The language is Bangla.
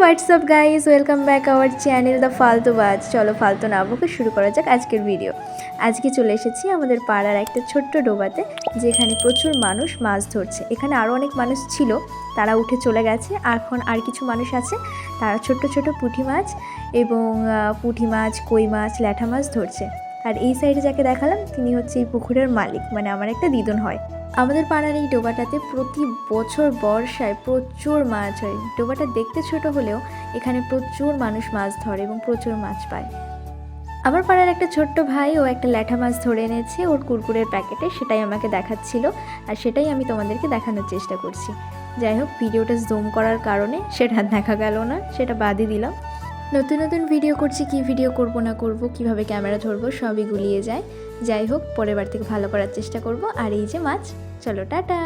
WhatsApp guys welcome back our channel the Faltu Baaz. চলো ফালতু না বকে শুরু করা যাক আজকের ভিডিও। আজকে চলে এসেছি আমাদের পাড়ার একটা ছোট্ট ডোবাতে, যেখানে প্রচুর মানুষ মাছ ধরছে। এখানে আরও অনেক মানুষ ছিল, তারা উঠে চলে গেছে। এখন আর কিছু মানুষ আছে, তারা ছোট্ট ছোট পুঁটি মাছ এবং পুঁটি মাছ, কই মাছ, ল্যাঠা মাছ ধরছে। আর এই সাইডে যাকে দেখালাম, তিনি হচ্ছে এই পুকুরের মালিক মানে আমার একটা দিদুন হয়। আমাদের পাড়ার এই ডোবাটাতে প্রতি বছর বর্ষায় প্রচুর মাছ হয় ডোবাটা দেখতে ছোট হলেও এখানে প্রচুর মানুষ মাছ ধরে এবং প্রচুর মাছ পায়। আমার পাড়ার একটা ছোট্ট ভাই ও একটা ল্যাঠা মাছ ধরে এনেছে। ওর কুরকুরের প্যাকেটে সেটাই আমাকে দেখাচ্ছিল আর সেটাই আমি তোমাদেরকে দেখানোর চেষ্টা করছি। যাই হোক, ভিডিওটা জুম করার কারণে সেটা দেখা গেল না, সেটা বাদই দিলাম। নতুন নতুন ভিডিও করছি, কি ভিডিও করব, না করব, কীভাবে ক্যামেরা ধরবো, সবই গুলিয়ে যায়। যাই হোক, পরের বার থেকে ভালো করার চেষ্টা করব। আর এই যে মাছ, চলো, টাটা!